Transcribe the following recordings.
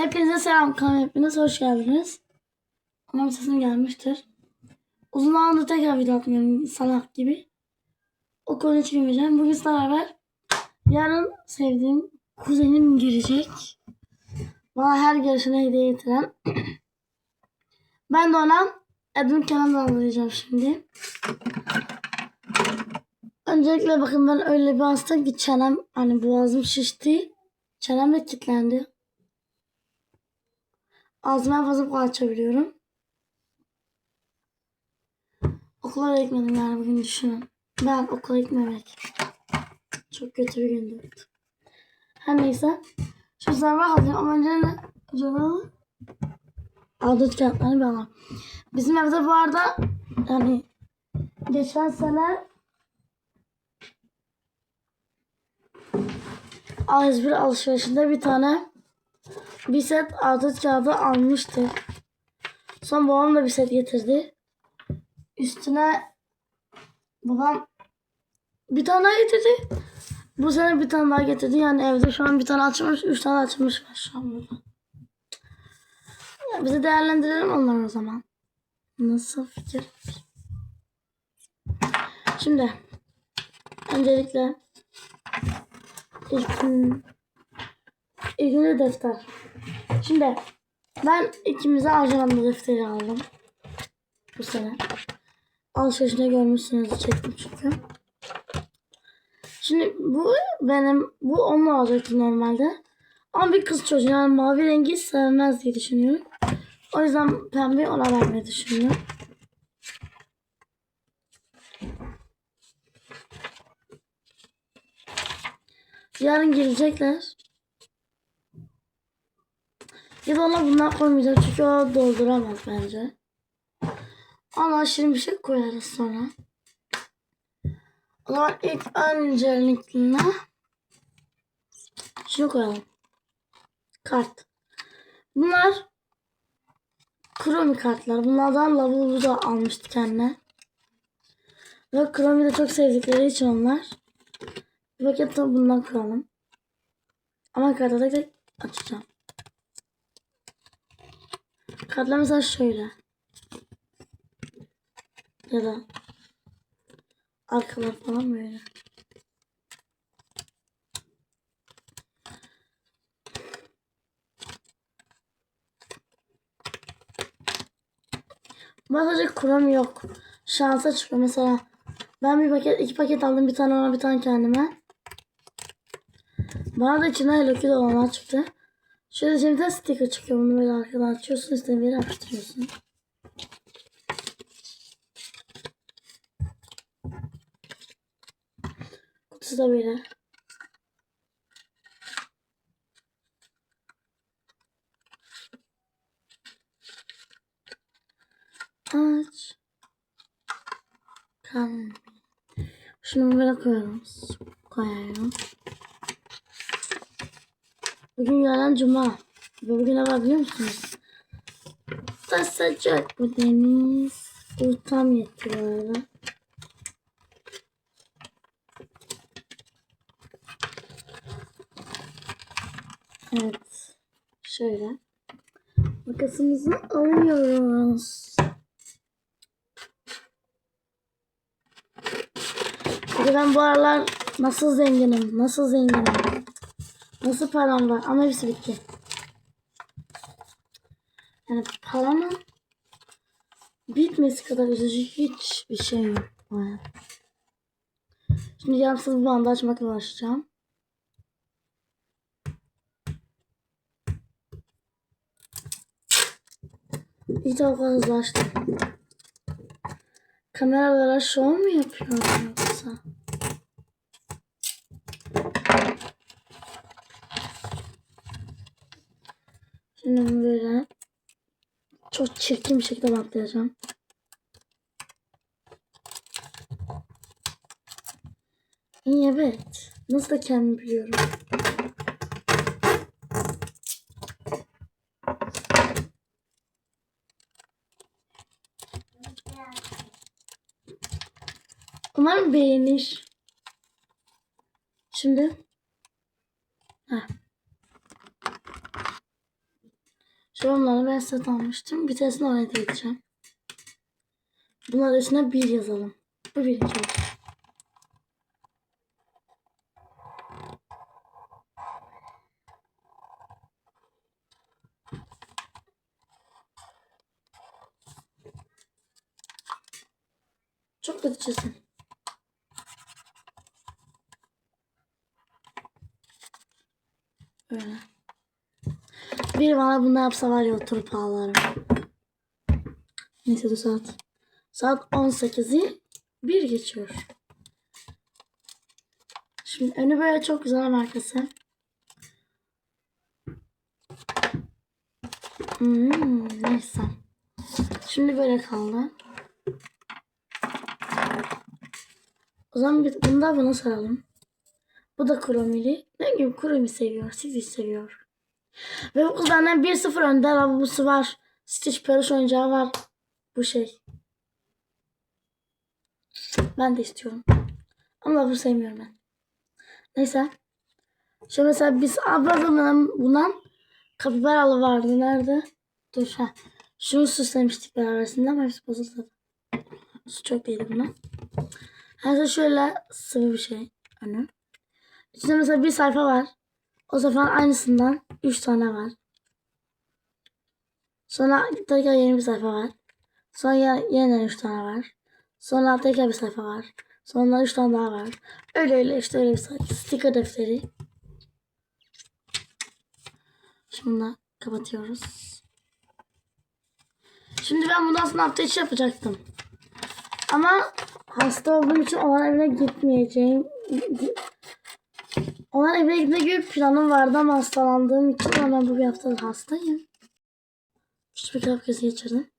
Hepinize selam kanalıma hepiniz hoş geldiniz. Umarım sesim gelmiştir. Uzun zamandır tekrar video atmıyorum salak gibi. O konu hiç girmeyeceğim. Bugün sizlerle beraber yarın sevdiğim kuzenim girecek. Bana her görüşüne hediye getiren. ben de ona Edwin Kenan'dan alacağım şimdi. Öncelikle bakın ben öyle bir hasta ki çenem hani boğazım şişti. Çenem de kilitlendi. Ağzıma en fazla bu açabiliyorum. Okula gitmedim yani bugün düşünün. Ben okula gitmemek. Çok kötü bir gündü. Her neyse. Şu sabah hazırım ama önce ne? Acaba? Aldık kağıtlarını bir alalım. Bizim evde bu arada yani geçen sene A101 alışverişinde bir tane bir set adet kağıdı almıştı. Son babam da bir set getirdi. Üstüne babam bir tane daha getirdi. Bu sene bir tane daha getirdi. Yani evde şu an bir tane açılmış, üç tane açılmış var şu an burada. Ya bizi değerlendirelim onları o zaman. Nasıl fikir? Şimdi öncelikle ilk İlgili defter. Şimdi ben ikimize ajanda defteri aldım. Bu sene. Alışverişinde görmüşsünüz çektim çünkü. Şimdi bu benim bu onun olacaktı normalde. Ama bir kız çocuğu yani mavi rengi sevmez diye düşünüyorum. O yüzden pembe ona vermeyi düşünüyorum. Yarın gelecekler. Ya da ona bunlar koymayacak çünkü o dolduramaz bence. Ona şirin bir şey koyarız sonra. O zaman ilk öncelikle şunu koyalım. Kart. Bunlar kromi kartlar. Bunlardan lavabo da almıştı kendine. Ve kromi de çok sevdikleri için onlar. Bir paket de bundan koyalım. Ama kartı da açacağım. Kartlar mesela şöyle. Ya da arkalar falan böyle. Sadece kuram yok. Şansa çıkıyor mesela. Ben bir paket, iki paket aldım. Bir tane ona, bir tane kendime. Bana da içinden Hello Kitty olanlar çıktı. Şöyle de sticker çıkıyor. Bunu böyle arkadan açıyorsun. istediğin bir yapıştırıyorsun. Kutusu da böyle. Aç. Kalın. Şunu böyle koyuyoruz. Koyuyorum. Bugün yarın cuma. Ve bugün ne var biliyor musunuz? Da sıcak bu deniz. Ortam yetiyor. Evet. Şöyle. Makasımızı alıyoruz. Peki ben bu aralar nasıl zenginim? Nasıl zenginim? Nasıl param var? Ama hepsi bitti. Yani paramın bitmesi kadar üzücü hiçbir şey yok. Şimdi bir bandı açmakla başlayacağım. İyi çok hızlı açtım. Kameralara şov mu yapıyor yoksa? Şimdi böyle çok çirkin bir şekilde bantlayacağım. Evet. Nasıl da kendim biliyorum. Umarım beğenir. Şimdi. Heh. Yorumları ben set almıştım. Bir tanesini oraya hediye edeceğim. Bunların üstüne bir yazalım. Bu bir iki. Çok kötü çizdim. Öyle. Bir bana bunu yapsa var ya oturup ağlarım. Neyse saat. Saat 18'i bir geçiyor. Şimdi önü böyle çok güzel markası. Hmm, neyse. Şimdi böyle kaldı. O zaman bir, bunu da buna saralım. Bu da kromili. Ne gibi kromi seviyor. Sizi seviyor. Ve benden 1-0 önde. Lavabosu var. Stitch peluş oyuncağı var. Bu şey. Ben de istiyorum. Ama lavabo sevmiyorum ben. Neyse. Şimdi mesela biz ablamın bundan kapibaralı vardı. Nerede? Dur ha. Şunu süslemiştik berabersinde ama hepsi bozuldu. Su çok değildi buna. Her şöyle sıvı bir şey. Önü. İçinde mesela bir sayfa var. O sayfanın aynısından 3 tane var. Sonra tekrar yeni bir sayfa var. Sonra ye- yeniden 3 tane var. Sonra tekrar bir sayfa var. Sonra 3 tane daha var. Öyle öyle işte öyle bir sayfa. Sticker defteri. Bunu da kapatıyoruz. Şimdi ben bundan sonra hafta içi yapacaktım. Ama hasta olduğum için olan evine gitmeyeceğim. Olan evine gitme gibi planım vardı ama hastalandığım için ben bu bir haftadır hastayım. Küçük bir kalp krizi geçirdim.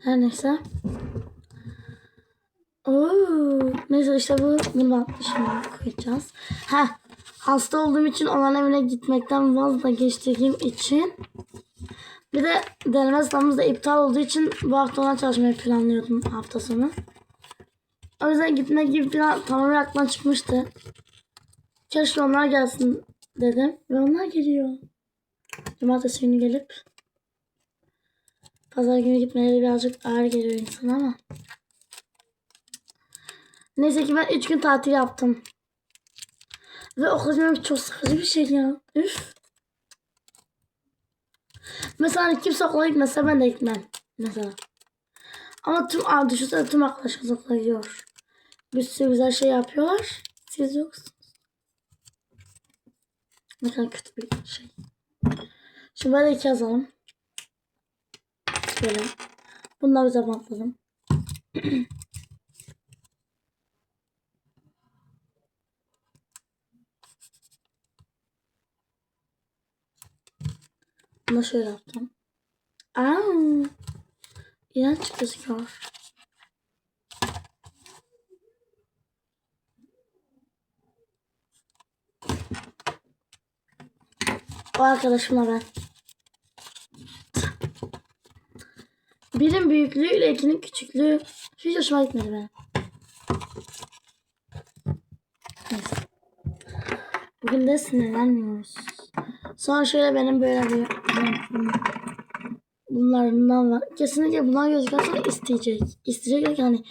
Her neyse. Oo, neyse işte bu bunu şimdi koyacağız. Ha, hasta olduğum için olan evine gitmekten vazgeçtiğim için bir de deneme sınavımız da iptal olduğu için bu hafta ona çalışmayı planlıyordum hafta sonu. O yüzden gitme gibi plan tamamen aklımdan çıkmıştı. Keşke onlar gelsin dedim. Ve onlar geliyor. Cumartesi günü gelip Pazar günü gitmeleri birazcık ağır geliyor insana ama. Neyse ki ben 3 gün tatil yaptım. Ve okul gitmemek çok sıkıcı bir şey ya. Üf. Mesela hani kimse okula gitmese ben de gitmem. Mesela. Ama tüm düşünsene tüm arkadaşlarımız okula gidiyor. Bir sürü güzel şey yapıyorlar. Siz yoksunuz. Ne kadar kötü bir şey. Şimdi böyle iki yazalım. Böyle. Bunları bize bantladım. Bunu şöyle yaptım. Aa, iğrenç gözüküyor. O arkadaşımla ben. Birin büyüklüğüyle ikinin küçüklüğü hiç hoşuma gitmedi benim. Neyse. Bugün de sinirlenmiyoruz. Sonra şöyle benim böyle bir bunlardan var. Kesinlikle bunlar gözüküyor sonra isteyecek. İsteyecek yani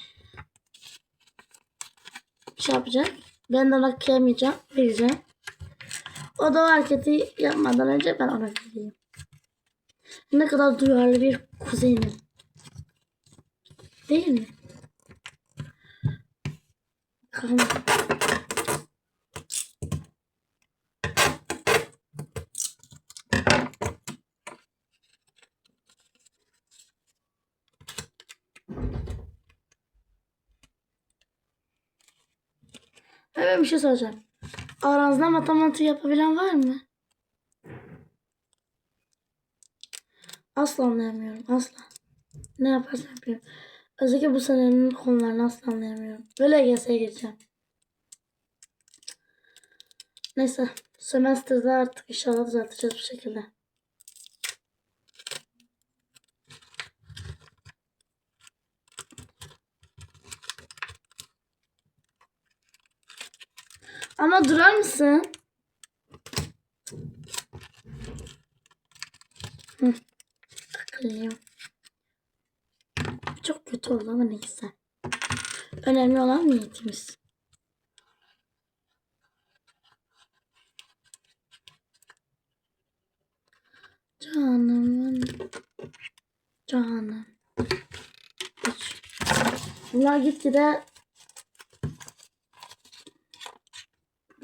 şey yapacak. Ben de ona kıyamayacağım. Vereceğim. O da hareketi yapmadan önce ben ona vereyim. Ne kadar duyarlı bir kuzenim. Değil mi? Kalın. Evet bir şey soracağım. Aranızda matematik yapabilen var mı? Asla anlayamıyorum. Asla. Ne yaparsam yapıyorum. Özellikle bu senenin konularını asla anlayamıyorum. Böyle LGS'ye gireceğim. Neyse. Sömestrde artık inşallah düzelteceğiz bu şekilde. Ama durar mısın? Takılıyor. Çok kötü oldu ama neyse. Önemli olan niyetimiz. Canımın canım. Bunlar gitgide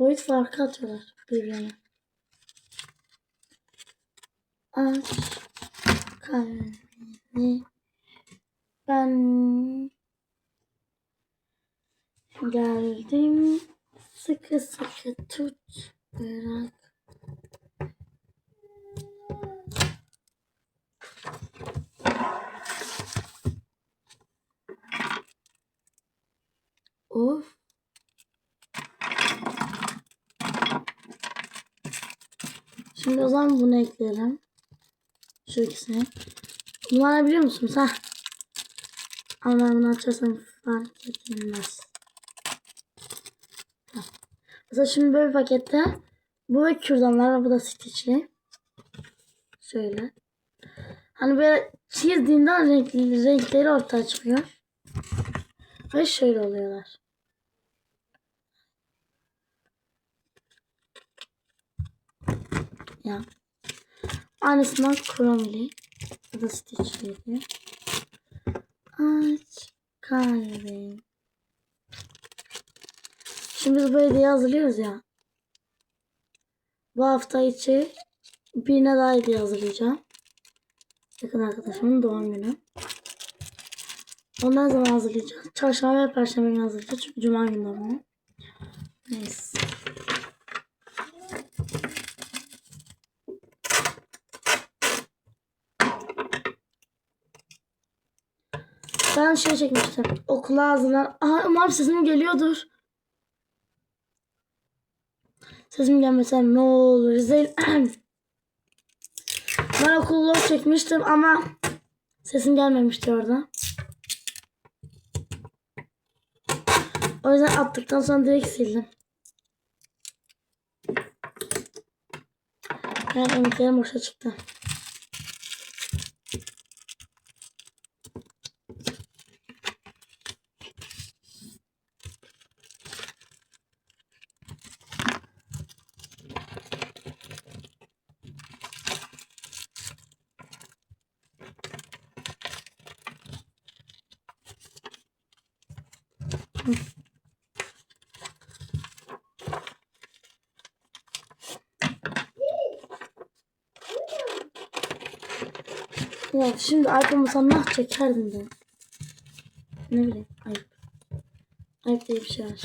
boyut farkı atıyorlar birbirine. Aç kalbini ben geldim sıkı sıkı tut bırak Of. Şimdi o zaman bunu ekleyelim. Şu ikisini. Bunlar ne biliyor musunuz? Ha? Ama bunu açarsam fark edilmez. Mesela şimdi böyle bir pakette bu ve kürdanlar var. Bu da stitchli. Şöyle. Hani böyle çizdiğinden renkli, renkleri ortaya çıkıyor. Ve şöyle oluyorlar. Ya. Aynısından kromili. Bu da stitchliydi. Aç kalbim. Şimdi biz bu hediyeyi hazırlıyoruz ya. Bu hafta içi birine daha hediye hazırlayacağım. Yakın arkadaşımın doğum günü. Ondan zaman hazırlayacağız. Çarşamba ve perşembe günü hazırlayacağız. Çünkü cuma günü günü. Neyse. Ben şey çekmiştim. Okul ağzından. Aa umarım sesim geliyordur. Sesim gelmese ne olur. Zel... ben okul vlog çekmiştim ama sesim gelmemişti orada. O yüzden attıktan sonra direkt sildim. Yani emeklerim boşa çıktı. Ya şimdi arkamı sana çekerdim de. Ne bileyim ayıp. Ayıp diye bir şey var.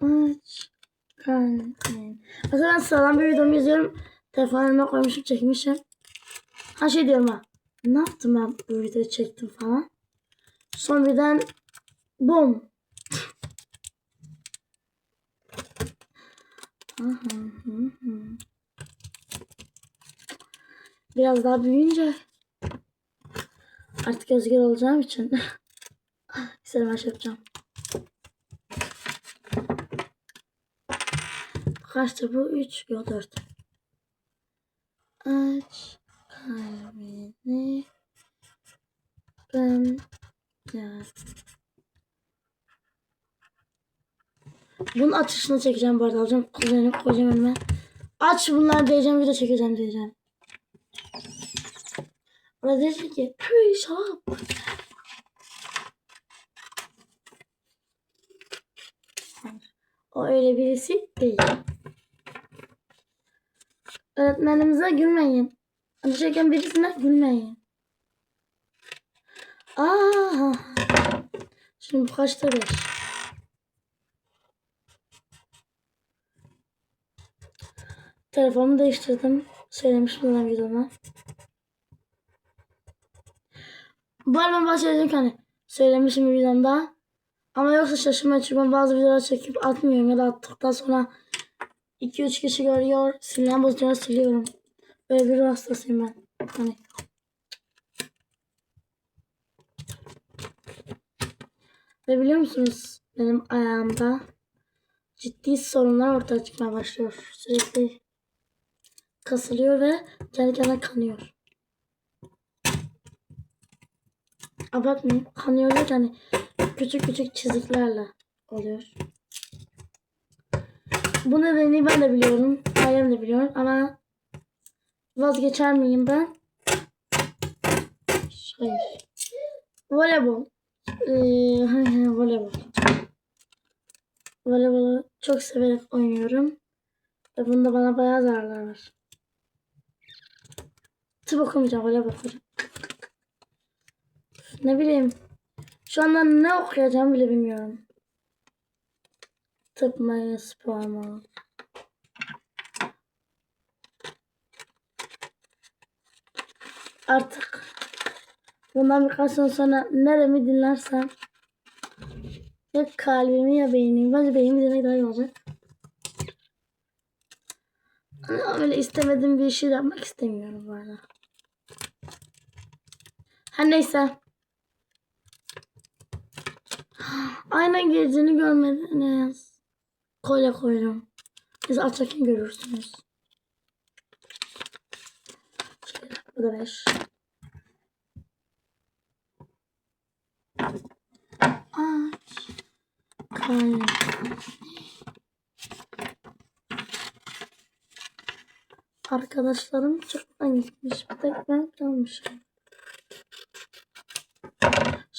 Aç kalbim. Mesela ben sıradan bir videomu izliyorum. Telefonuma koymuşum çekmişim. Ha şey diyorum ha. Ne yaptım ben bu videoyu çektim falan. Sonra birden bom. Aha, hı, hı. Biraz daha büyüyünce artık özgür olacağım için istedim her şey yapacağım. Kaçtı bu? 3 yok 4. Aç kalbini ben. Bunun açışını çekeceğim bu arada alacağım kuzenim koyacağım önüme. Aç bunlar diyeceğim video çekeceğim diyeceğim. Orada diyecek ki püy şap. O öyle birisi değil. Öğretmenimize gülmeyin. Çeken birisine gülmeyin. Aa. Şimdi bu kaçta beş? Telefonumu değiştirdim. Söylemiştim ben videoma. Bu arada ben bahsedeceğim ki hani söylemişim bir videomda. Ama yoksa şaşırmayın çünkü ben bazı videolar çekip atmıyorum ya da attıktan sonra 2-3 kişi görüyor. Silinen bozuyor siliyorum. Böyle bir ruh hastasıyım ben. Hani. Ve biliyor musunuz benim ayağımda ciddi sorunlar ortaya çıkmaya başlıyor. Sürekli kasılıyor ve kendi kendine kanıyor. Abartmayın. Kanıyor ve hani küçük küçük çiziklerle oluyor. Bu nedeni ben de biliyorum. Ailem de biliyor ama vazgeçer miyim ben? Hayır. Voleybol. Ee, voleybol. Voleybolu çok severek oynuyorum. Ve bunda bana bayağı zararlar var. Tıp okumayacağım, voleybol okuyacağım. Ne bileyim. Şu anda ne okuyacağım bile bilmiyorum. Tıp mı, spor mu? Artık bundan birkaç sene sonra neremi dinlersem ya kalbimi ya beynimi. Bence beynimi dinlemek daha iyi olacak. Ama öyle istemediğim bir şey yapmak istemiyorum bu arada. Her neyse. Ayna girdiğini görmediniz. Kolye koydum. Biz açarken görürsünüz. Bu da beş. Aç. Kalem. Arkadaşlarım çoktan gitmiş. Bir tek ben kalmışım.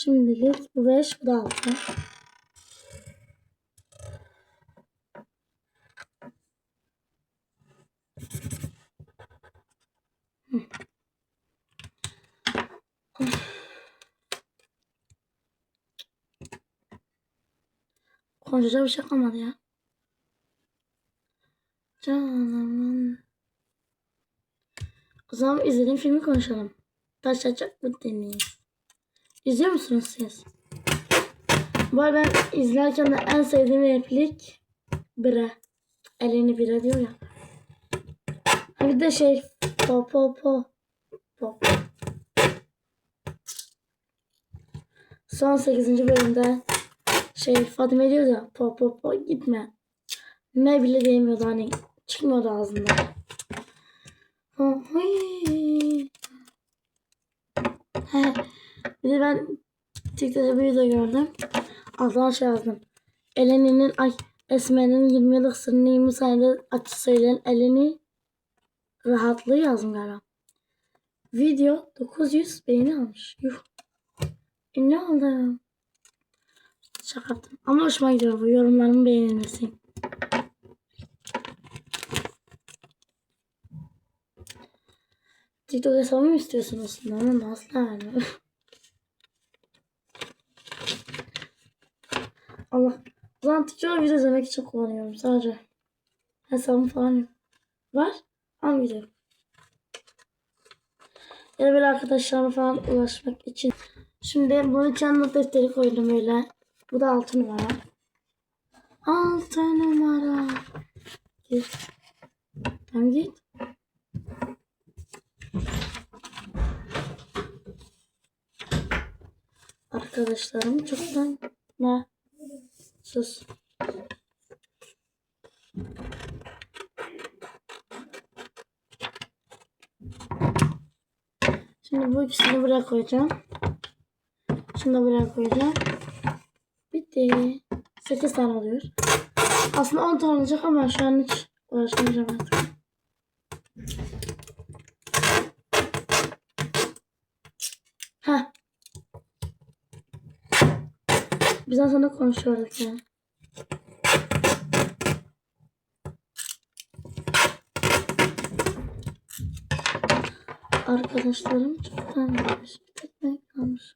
Şimdilik bu 5, bu da 6. Konuşacak bir şey kalmadı ya. Canımın. O zaman izlediğim filmi konuşalım. Taşacak mı deniz? İzliyor musunuz siz? Bu arada ben izlerken de en sevdiğim replik bire. Elini bire diyor ya. Bir de şey po po po. po. Son 8. bölümde şey Fatime diyor ya po po po gitme. Ne bile diyemiyordu hani çıkmıyordu ağzından. Bir de ben TikTok'ta bir video gördüm. Altına şey yazdım. Eleni'nin ay Esme'nin 20 yıllık sırrını 20 saniyede açı söyleyen Eleni rahatlığı yazdım galiba. Video 900 beğeni almış. Yuh. E ne oldu? Şaka. Ama hoşuma gidiyor bu yorumların beğenilmesi. TikTok hesabımı mı istiyorsunuz? Ama nasıl yani? Allah. Zaman TikTok'u video izlemek için kullanıyorum sadece. Hesabım falan yok. Var ama video. yok. Ya da böyle arkadaşlarıma falan ulaşmak için. Şimdi bunun için not defteri koydum öyle. Bu da 6 numara. 6 numara. Git. Tamam git. Arkadaşlarım çoktan ne? Sus. Şimdi bu ikisini buraya koyacağım. Şunu da buraya koyacağım. Bitti. 8 tane oluyor. Aslında 10 tane olacak ama şu an hiç uğraşmayacağım artık. Heh. Bizden sonra konuşuyorduk ya. Arkadaşlarım çoktan gelmiş. Bir tek kalmış.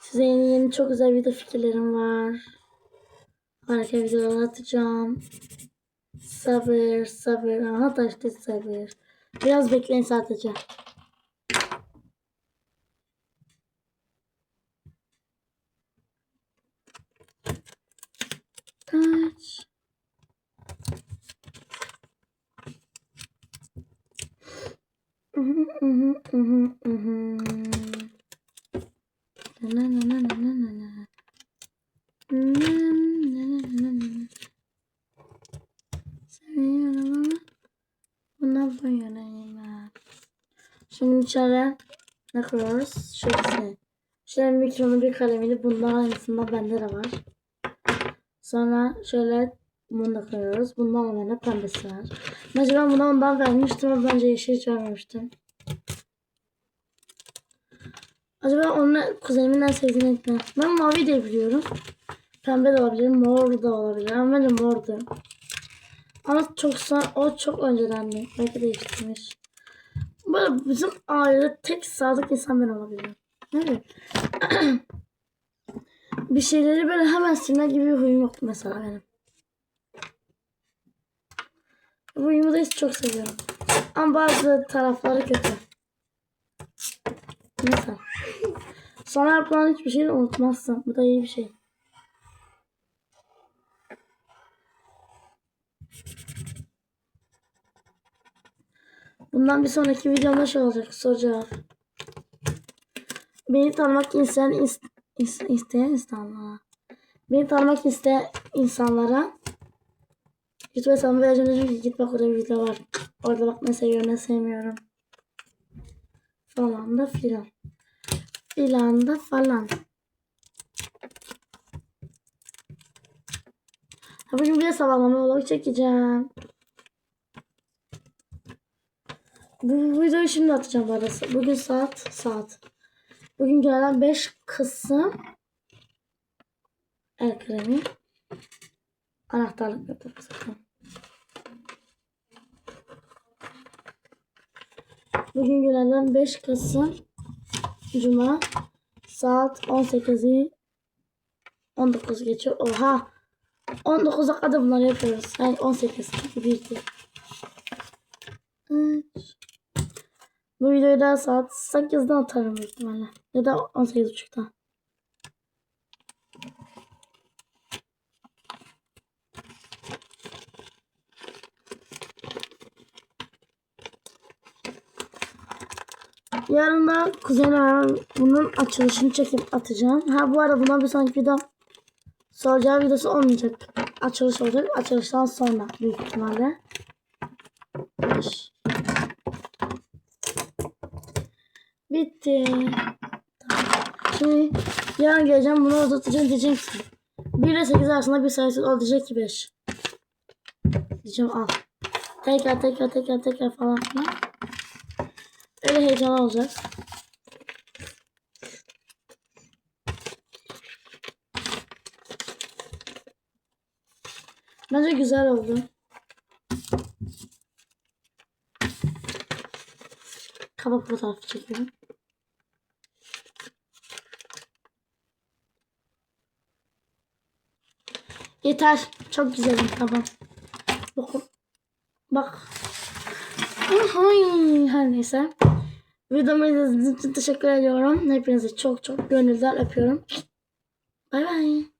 Size yeni yeni çok güzel video fikirlerim var. Harika videolar atacağım. Sabır, sabır. Aha taştı sabır. Biraz bekleyin sadece. Na. bu yüreğime. Şimdi içeri ne koyuyoruz? Şöyle. Şöyle mikronun bir kalemini bundan aynısından bende de var. Sonra şöyle bunu da koyuyoruz. Bundan bende pembesi var. Ben buna ondan vermiştim ama bence yeşil hiç vermemiştim. Onun kuzenimin en sevdiği renk ne? Ben mavi de biliyorum. Pembe de olabilir, mor da olabilir. Ama bence mordu. Ama çok son, o çok öncedendi. Belki değiştirmiş. Böyle bizim ailede tek sadık insan ben olabilirim. Ne bir şeyleri böyle hemen silme gibi bir huyum yok mesela benim. Bu huyumu da hiç çok seviyorum. Ama bazı tarafları kötü. Neyse. Sonra yapılan hiçbir şeyi unutmazsın. Bu da iyi bir şey. Bundan bir sonraki videomda şey olacak. Soru cevap. Beni tanımak is, is- isteyen insanlara. Beni tanımak isteyen insanlara YouTube hesabımı vereceğim dedim ki git bak orada bir video var. Orada bak ne seviyorum ne sevmiyorum. Falan da filan. Filan da falan. Bugün bir de sabahlama vlog çekeceğim. Bu, videoyu şimdi atacağım arada. Bugün saat saat. Bugün gelen 5 kısım el kremi. Anahtarlık yapıp sakın. Bugün günlerden 5 Kasım Cuma saat 18'i 19 geçiyor. Oha! 19 dakikada bunları yapıyoruz. Yani 18 gibi. Evet. Bu videoyu da saat 8'de atarım ihtimalle. Ya da 18.30'da. Yarın da kuzenime bunun açılışını çekip atacağım. Ha bu arada bundan bir sonraki video soracağı videosu olmayacak. Açılış olacak. Açılıştan sonra büyük ihtimalle. Bitti. Şimdi yarın geleceğim bunu uzatacağım diyeceğim ki 1 ile 8 arasında bir sayısı o diyecek ki 5. Diyeceğim al. Tekrar tekrar tekrar tekrar falan filan. Öyle heyecan olacak. Bence güzel oldu. Kaba fotoğrafı çekiyorum. Yeter. Çok güzelim. Tamam. Bakın. Bak. Her neyse. Videomu izlediğiniz için teşekkür ediyorum. Hepinizi çok çok gönülden öpüyorum. Bay bay.